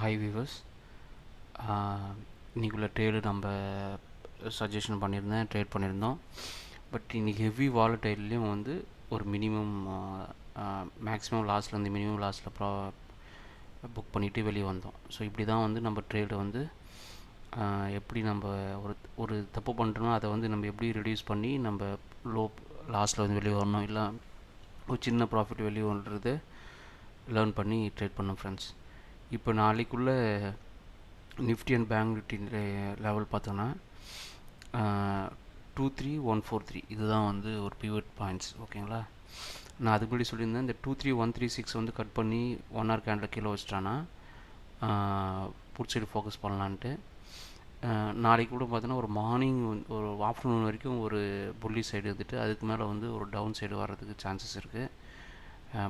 High viewers இன்றைக்குள்ள trade நம்ம suggestion பண்ணியிருந்தேன் ட்ரேட் பண்ணியிருந்தோம். பட் இன்றைக்கி ஹெவி வாலட்டைல்லையும் வந்து ஒரு மினிமம் மேக்ஸிமம் லாஸ்ட்லேருந்து மினிமம் லாஸ்ட்டில் ப்ரா புக் பண்ணிவிட்டு வெளியே வந்தோம். ஸோ இப்படி தான் வந்து நம்ம ட்ரேடை வந்து uh, எப்படி நம்ம ஒரு ஒரு தப்பு பண்ணுறோமோ அதை வந்து நம்ம எப்படி ரெடியூஸ் பண்ணி நம்ம லோ லாஸ்ட்டில் வந்து வெளியே வரணும் இல்லை ஒரு சின்ன ப்ராஃபிட் வெளியே வந்துறது லேர்ன் பண்ணி ட்ரேட் பண்ணோம் ஃப்ரெண்ட்ஸ் இப்போ நாளைக்குள்ளே Nifty and bank Nifty level பார்த்தோன்னா two three one four three இதுதான் வந்து ஒரு பிவட் பாயிண்ட்ஸ் ஓகேங்களா? நான் அதுக்கு முன்னாடி சொல்லியிருந்தேன் இந்த two three one three six வந்து கட் பண்ணி ஒன் ஹவர் கேண்டில் கீழே வச்சிட்டானா பிடிச்சிட்டு ஃபோக்கஸ் பண்ணலான்ட்டு. நாளைக்கு கூட பார்த்தோன்னா ஒரு மார்னிங் ஒரு ஆஃப்டர்நூன் வரைக்கும் ஒரு புள்ளி சைடு இருந்துட்டு அதுக்கு மேலே வந்து ஒரு டவுன் சைடு வர்றதுக்கு சான்சஸ் இருக்குது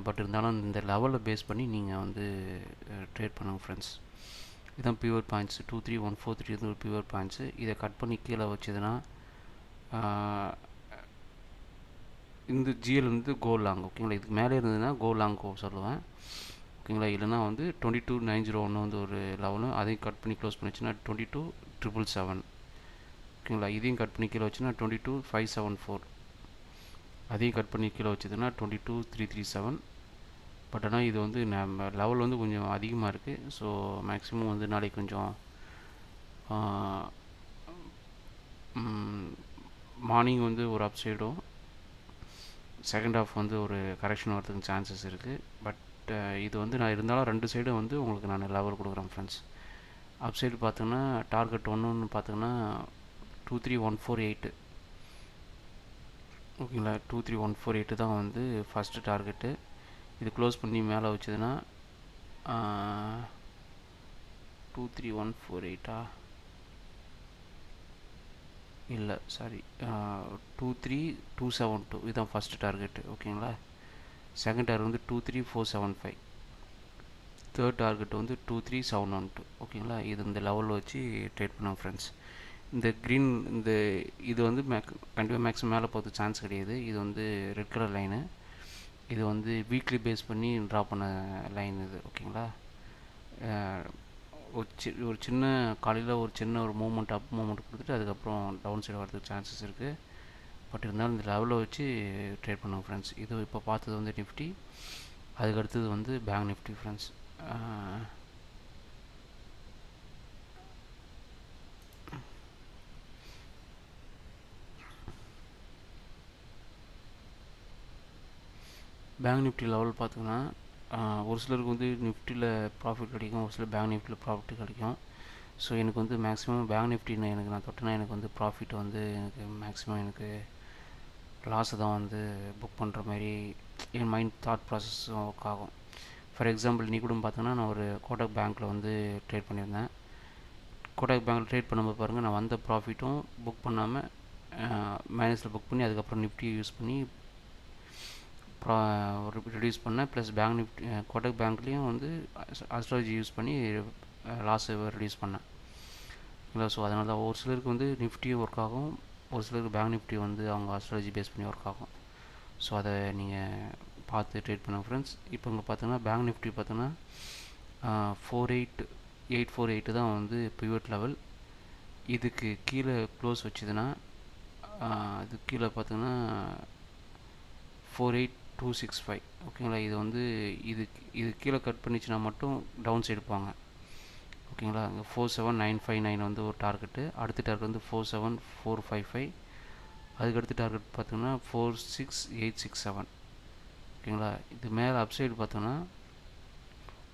பட் இருந்தாலும் இந்த லெவலில் பேஸ் பண்ணி நீங்கள் வந்து ட்ரேட் பண்ணுங்கள் ஃப்ரெண்ட்ஸ் இதுதான் pure points two three one four three இருந்து ஒரு பியூர் பாயிண்ட்ஸு இதை கட் பண்ணி கீழே வச்சதுன்னா இந்த ஜிஎல் வந்து கோல் லாங் ஓகேங்களா இதுக்கு மேலே இருந்ததுன்னா கோல் லாங் சொல்லுவேன். ஓகேங்களா இல்லைனா வந்து டுவெண்ட்டி டூ நைன் ஜீரோ ஒன்று வந்து ஒரு லெவலும் அதையும் கட் பண்ணி க்ளோஸ் பண்ணிச்சுன்னா டுவெண்ட்டி டூ ட்ரிபிள் செவன் ஓகேங்களா இதையும் கட் பண்ணி கீழே வச்சுன்னா twenty two five seven four அதையும் கட் பண்ணி கீழே வச்சதுன்னா twenty two three three seven but ஆனால் இது வந்து நம்ம லெவல் வந்து கொஞ்சம் அதிகமாக இருக்குது ஸோ மேக்ஸிமம் வந்து நாளைக்கு கொஞ்சம் மார்னிங் வந்து ஒரு அப் சைடும் செகண்ட் ஆஃப் வந்து ஒரு கரெக்ஷன் வரதுக்கு சான்சஸ் இருக்குது பட் இது வந்து நான் இருந்தாலும் ரெண்டு சைடும் வந்து உங்களுக்கு நான் லெவல் கொடுக்குறேன் ஃப்ரெண்ட்ஸ் அப் சைடு பார்த்தோன்னா டார்கெட் ஒன்றுன்னு பார்த்தோங்கன்னா two three one four eight ஓகேங்களா? Two three one four eight தான் வந்து ஃபஸ்ட்டு டார்கெட்டு இது க்ளோஸ் பண்ணி மேலே வச்சதுன்னா டூ த்ரீ ஒன் ஃபோர் எயிட்டா இல்லை sorry two three two seven two இதுதான் ஃபஸ்ட்டு டார்கெட்டு ஓகேங்களா? செகண்ட் டார்கெட் வந்து two three four seven five third target வந்து two three seven one two ஓகேங்களா? இது இந்த லெவலில் வச்சு ட்ரேட் பண்ணுவோம் ஃப்ரெண்ட்ஸ் இந்த க்ரீன் இந்த இது வந்து மேக் கண்டிப்பாக மேக்ஸிமம் மேலே போகிறது சான்ஸ் கிடையாது. இது வந்து ரெட் கலர் லைனு இது வந்து வீக்லி பேஸ் பண்ணி ட்ரா பண்ண லைன் இது ஓகேங்களா ஒரு சி ஒரு சின்ன காலையில் ஒரு சின்ன ஒரு மூமெண்ட் அப் மூமெண்ட் கொடுத்துட்டு அதுக்கப்புறம் டவுன் சைடு வரதுக்கு சான்சஸ் இருக்குது பட் இருந்தாலும் இந்த லெவலில் வச்சு ட்ரேட் பண்ணுவோம் ஃப்ரெண்ட்ஸ் இது இப்போ பார்த்தது வந்து நிஃப்டி அதுக்கு அடுத்தது வந்து bank Nifty friends bank Nifty level பார்த்தீங்கன்னா ஒரு சிலருக்கு வந்து நிஃப்டியில் ப்ராஃபிட் கிடைக்கும் ஒரு சிலர் பேங்க் நிஃப்டியில் ப்ராஃபிட் கிடைக்கும். ஸோ எனக்கு வந்து மேக்ஸிமம் பேங்க் நிஃப்டின்னு எனக்கு நான் தொட்டேன்னா எனக்கு வந்து ப்ராஃபிட் வந்து எனக்கு மேக்ஸிமம் எனக்கு லாஸை தான் வந்து புக் பண்ணுற மாதிரி என் மைண்ட் தாட் ப்ராசஸும் ஒர்க் ஆகும். ஃபார் எக்ஸாம்பிள் நீ கூட பார்த்தோன்னா நான் ஒரு கோட்டக் பேங்க்கில் வந்து ட்ரேட் பண்ணியிருந்தேன். கோட்டக் பேங்க்கில் ட்ரேட் பண்ணும்போது பாருங்கள் நான் வந்த ப்ராஃபிட்டும் புக் பண்ணாமல் மைனஸில் புக் பண்ணி அதுக்கப்புறம் நிஃப்டியை யூஸ் பண்ணி ரெடியூஸ் பண்ணேன். ப்ளஸ் பேங்க் நிஃப்டி கோட்டக் பேங்க்லேயும் வந்து அஸ்ட்ராலஜி யூஸ் பண்ணி லாஸை ரெடியூஸ் பண்ணேன். இல்லை ஸோ அதனால தான் ஒரு சிலருக்கு வந்து நிஃப்டியும் ஒர்க் ஆகும். ஒரு சிலருக்கு பேங்க் நிஃப்டி வந்து அவங்க அஸ்ட்ராலஜி பேஸ் பண்ணி ஒர்க் ஆகும். ஸோ அதை நீங்கள் பார்த்து ட்ரேட் பண்ணுங்கள் ஃப்ரெண்ட்ஸ் இப்போ இங்கே பார்த்தீங்கன்னா பேங்க் நிஃப்டி பார்த்தோன்னா four eight eight four eight தான் வந்து பிவட் லெவல் இதுக்கு கீழே க்ளோஸ் வச்சுதுன்னா அது கீழே பார்த்தீங்கன்னா four eight two six five ஓகேங்களா? இது வந்து இது இது கீழே கட் பண்ணிச்சுன்னா மட்டும் டவுன் சைடு போங்க ஓகேங்களா? இங்கே four seven nine five nine வந்து ஒரு டார்கெட்டு அடுத்த டார்கெட் வந்து four seven four five five அதுக்கு அடுத்த டார்கெட் பார்த்தோம்னா four six eight six seven ஓகேங்களா? இது மேலே அப்சைடு பார்த்தோன்னா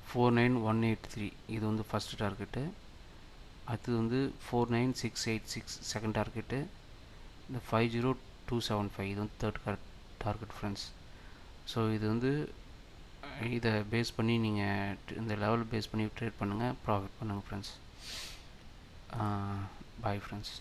four nine one eight three இது வந்து ஃபஸ்ட்டு டார்கெட்டு அடுத்தது வந்து four nine six eight six second target இந்த five zero two seven five இது வந்து தேர்ட் டார்கெட் ஃப்ரெண்ட்ஸ் ஸோ இது வந்து இதை பேஸ் பண்ணி நீங்கள் இந்த லெவல் பேஸ் பண்ணி ட்ரேட் பண்ணுங்கள் ப்ராஃபிட் பண்ணுங்கள் ஃப்ரெண்ட்ஸ் பாய் ஃப்ரெண்ட்ஸ்